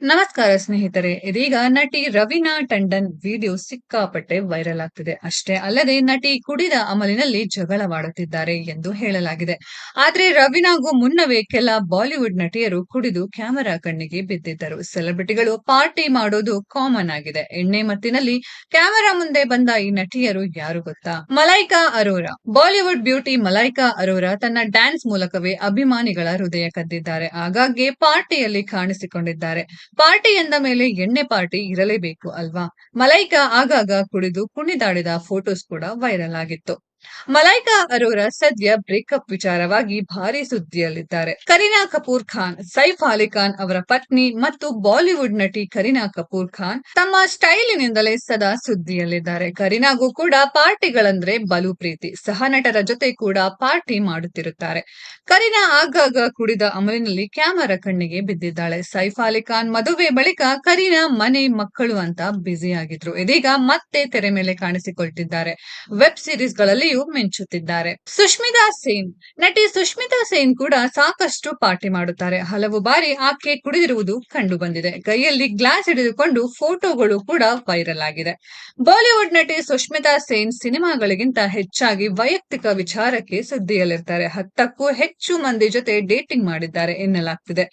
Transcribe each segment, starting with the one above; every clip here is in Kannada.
ನಮಸ್ಕಾರ ಸ್ನೇಹಿತರೆ, ಇದೀಗ ನಟಿ ರವೀನಾ ಟಂಡನ್ ವಿಡಿಯೋ ಸಿಕ್ಕಾಪಟ್ಟೆ ವೈರಲ್ ಆಗ್ತಿದೆ. ಅಷ್ಟೇ ಅಲ್ಲದೆ ನಟಿ ಕುಡಿದ ಅಮಲಿನಲ್ಲಿ ಜಗಳವಾಡುತ್ತಿದ್ದಾರೆ ಎಂದು ಹೇಳಲಾಗಿದೆ. ಆದ್ರೆ ರವೀನಾಗೂ ಮುನ್ನವೇ ಕೆಲ ಬಾಲಿವುಡ್ ನಟಿಯರು ಕುಡಿದು ಕ್ಯಾಮೆರಾ ಕಣ್ಣಿಗೆ ಬಿದ್ದಿದ್ದರು. ಸೆಲೆಬ್ರಿಟಿಗಳು ಪಾರ್ಟಿ ಮಾಡೋದು ಕಾಮನ್ ಆಗಿದೆ. ಎಣ್ಣೆ ಮತ್ತಿನಲ್ಲಿ ಕ್ಯಾಮೆರಾ ಮುಂದೆ ಬಂದ ಈ ನಟಿಯರು ಯಾರು ಗೊತ್ತಾ? ಮಲೈಕಾ ಅರೋರಾ. ಬಾಲಿವುಡ್ ಬ್ಯೂಟಿ ಮಲೈಕಾ ಅರೋರಾ ತನ್ನ ಡ್ಯಾನ್ಸ್ ಮೂಲಕವೇ ಅಭಿಮಾನಿಗಳ ಹೃದಯ ಕದ್ದಿದ್ದಾರೆ. ಆಗಾಗ್ಗೆ ಪಾರ್ಟಿಯಲ್ಲಿ ಕಾಣಿಸಿಕೊಂಡಿದ್ದಾರೆ. ಪಾರ್ಟಿ ಎಂದ ಮೇಲೆ ಎಣ್ಣೆ ಪಾರ್ಟಿ ಇರಲೇಬೇಕು ಅಲ್ವಾ? ಮಲೈಕಾ ಆಗಾಗ ಕುಡಿದು ಕುಣಿದಾಡಿದ ಫೋಟೋಸ್ ಕೂಡ ವೈರಲ್ ಆಗಿತ್ತು. ಮಲೈಕಾ ಅರೋರಾ ಸದ್ಯ ಬ್ರೇಕಪ್ ವಿಚಾರವಾಗಿ ಭಾರಿ ಸುದ್ದಿಯಲ್ಲಿದ್ದಾರೆ. ಕರೀನಾ ಕಪೂರ್ ಖಾನ್, ಸೈಫ್ ಅಲಿ ಖಾನ್ ಅವರ ಪತ್ನಿ ಮತ್ತು ಬಾಲಿವುಡ್ ನಟಿ ಕರೀನಾ ಕಪೂರ್ ಖಾನ್ ತಮ್ಮ ಸ್ಟೈಲಿನಿಂದಲೇ ಸದಾ ಸುದ್ದಿಯಲ್ಲಿದ್ದಾರೆ. ಕರೀನಾಗೂ ಕೂಡ ಪಾರ್ಟಿಗಳಂದ್ರೆ ಬಲು ಪ್ರೀತಿ. ಸಹ ನಟರ ಜೊತೆ ಕೂಡ ಪಾರ್ಟಿ ಮಾಡುತ್ತಿರುತ್ತಾರೆ. ಕರೀನಾ ಆಗಾಗ ಕುಡಿದ ಅಮಲಿನಲ್ಲಿ ಕ್ಯಾಮರಾ ಕಣ್ಣಿಗೆ ಬಿದ್ದಿದ್ದಾಳೆ. ಸೈಫ್ ಅಲಿ ಖಾನ್ ಮದುವೆ ಬಳಿಕ ಕರೀನಾ ಮನೆ ಮಕ್ಕಳು ಅಂತ ಬ್ಯುಸಿ ಆಗಿದ್ರು ಇದೀಗ ಮತ್ತೆ ತೆರೆ ಮೇಲೆ ಕಾಣಿಸಿಕೊಳ್ತಿದ್ದಾರೆ. ವೆಬ್ ಸಿರೀಸ್ ಗಳಲ್ಲಿಯೂ ಮಿಂಚುತ್ತಿದ್ದಾರೆ. ಸುಷ್ಮಿತಾ ಸೇನ್, ನಟಿ ಸುಷ್ಮಿತಾ ಸೇನ್ ಕೂಡ ಸಾಕಷ್ಟು ಪಾರ್ಟಿ ಮಾಡುತ್ತಾರೆ. ಹಲವು ಬಾರಿ ಆಕೆ ಕುಡಿದಿರುವುದು ಕಂಡು ಬಂದಿದೆ ಕೈಯಲ್ಲಿ ಗ್ಲಾಸ್ ಹಿಡಿದುಕೊಂಡು ಫೋಟೋಗಳು ಕೂಡ ವೈರಲ್ ಆಗಿದೆ. ಬಾಲಿವುಡ್ ನಟಿ ಸುಷ್ಮಿತಾ ಸೇನ್ ಸಿನಿಮಾಗಳಿಗಿಂತ ಹೆಚ್ಚಾಗಿ ವೈಯಕ್ತಿಕ ವಿಚಾರಕ್ಕೆ ಸುದ್ದಿಯಲ್ಲಿರ್ತಾರೆ ಹತ್ತಕ್ಕೂ ಹೆಚ್ಚು ಮಂದಿ ಜೊತೆ ಡೇಟಿಂಗ್ ಮಾಡಿದ್ದಾರೆ ಎನ್ನಲಾಗ್ತಿದೆ.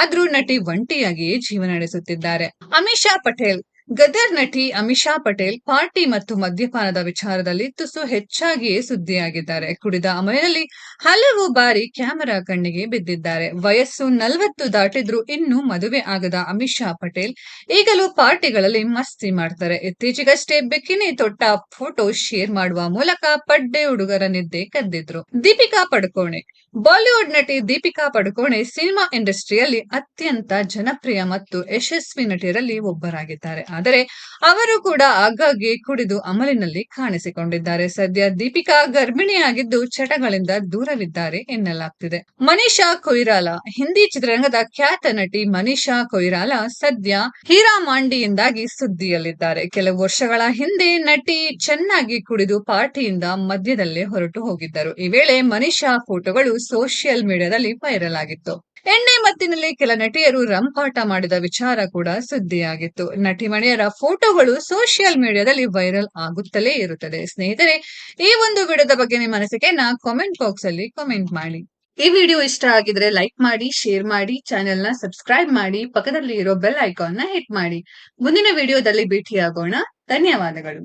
ಆದ್ರೂ ನಟಿ ಒಂಟಿಯಾಗಿಯೇ ಜೀವನ ನಡೆಸುತ್ತಿದ್ದಾರೆ. ಅಮಿಷಾ ಪಟೇಲ್ ಗದರ್ ನಟಿ ಅಮಿಷಾ ಪಟೇಲ್ ಪಾರ್ಟಿ ಮತ್ತು ಮದ್ಯಪಾನದ ವಿಚಾರದಲ್ಲಿ ತುಸು ಹೆಚ್ಚಾಗಿಯೇ ಸುದ್ದಿಯಾಗಿದ್ದಾರೆ. ಕುಡಿದ ಅಮಯದಲ್ಲಿ ಹಲವು ಬಾರಿ ಕ್ಯಾಮೆರಾ ಕಣ್ಣಿಗೆ ಬಿದ್ದಿದ್ದಾರೆ. ವಯಸ್ಸು ನಲವತ್ತು ದಾಟಿದ್ರೂ ಇನ್ನೂ ಮದುವೆ ಆಗದ ಅಮಿಷಾ ಪಟೇಲ್ ಈಗಲೂ ಪಾರ್ಟಿಗಳಲ್ಲಿ ಮಸ್ತಿ ಮಾಡ್ತಾರೆ. ಇತ್ತೀಚೆಗಷ್ಟೇ ಬಿಕಿನಿ ತೊಟ್ಟ ಫೋಟೋ ಶೇರ್ ಮಾಡುವ ಮೂಲಕ ಪಡ್ಡೆ ಹುಡುಗರ ನಿದ್ದೆ ಕದ್ದಿದ್ರು. ದೀಪಿಕಾ ಪಡುಕೋಣೆ. ಬಾಲಿವುಡ್ ನಟಿ ದೀಪಿಕಾ ಪಡುಕೋಣೆ ಸಿನಿಮಾ ಇಂಡಸ್ಟ್ರಿಯಲ್ಲಿ ಅತ್ಯಂತ ಜನಪ್ರಿಯ ಮತ್ತು ಯಶಸ್ವಿ ನಟಿಯರಲ್ಲಿ ಒಬ್ಬರಾಗಿದ್ದಾರೆ. ಆದರೆ ಅವರು ಕೂಡ ಆಗಾಗ್ಗೆ ಕುಡಿದು ಅಮಲಿನಲ್ಲಿ ಕಾಣಿಸಿಕೊಂಡಿದ್ದಾರೆ. ಸದ್ಯ ದೀಪಿಕಾ ಗರ್ಭಿಣಿಯಾಗಿದ್ದು ಚಟಗಳಿಂದ ದೂರವಿದ್ದಾರೆ ಎನ್ನಲಾಗ್ತಿದೆ. ಮನೀಷಾ ಕೊಯ್ರಾಲ, ಹಿಂದಿ ಚಿತ್ರರಂಗದ ಖ್ಯಾತ ನಟಿ ಮನೀಷಾ ಕೊಯ್ರಾಲ ಸದ್ಯ ಹೀರಾ ಮಾಂಡಿಯಿಂದಾಗಿ ಸುದ್ದಿಯಲ್ಲಿದ್ದಾರೆ. ಕೆಲವು ವರ್ಷಗಳ ಹಿಂದೆ ನಟಿ ಚೆನ್ನಾಗಿ ಕುಡಿದು ಪಾರ್ಟಿಯಿಂದ ಮಧ್ಯದಲ್ಲೇ ಹೊರಟು ಹೋಗಿದ್ದರು. ಈ ವೇಳೆ ಮನೀಷಾ ಫೋಟೋಗಳು ಸೋಷಿಯಲ್ ಮೀಡಿಯಾದಲ್ಲಿ ವೈರಲ್ ಆಗಿತ್ತು. ಎಣ್ಣೆ ಮತ್ತಿನಲ್ಲಿ ಕೆಲ ನಟಿಯರು ರಂಪಾಟ ಮಾಡಿದ ವಿಚಾರ ಕೂಡ ಸುದ್ದಿಯಾಗಿತ್ತು. ನಟಿ ಮಣಿಯರ ಫೋಟೋಗಳು ಸೋಷಿಯಲ್ ಮೀಡಿಯಾದಲ್ಲಿ ವೈರಲ್ ಆಗುತ್ತಲೇ ಇರುತ್ತದೆ. ಸ್ನೇಹಿತರೆ, ಈ ಒಂದು ವಿಡಿಯೋದ ಬಗ್ಗೆ ನಿಮ್ಮ ಅನಿಸಿಕೆಯನ್ನ ಕಾಮೆಂಟ್ ಬಾಕ್ಸ್ ಅಲ್ಲಿ ಕಾಮೆಂಟ್ ಮಾಡಿ. ಈ ವಿಡಿಯೋ ಇಷ್ಟ ಆಗಿದ್ರೆ ಲೈಕ್ ಮಾಡಿ ಶೇರ್ ಮಾಡಿ ಚಾನೆಲ್ನ ಸಬ್ಸ್ಕ್ರೈಬ್ ಮಾಡಿ ಪಕ್ಕದಲ್ಲಿ ಇರೋ ಬೆಲ್ ಐಕಾನ್ನ ಹಿಟ್ ಮಾಡಿ. ಮುಂದಿನ ವಿಡಿಯೋದಲ್ಲಿ ಭೇಟಿಯಾಗೋಣ. ಧನ್ಯವಾದಗಳು.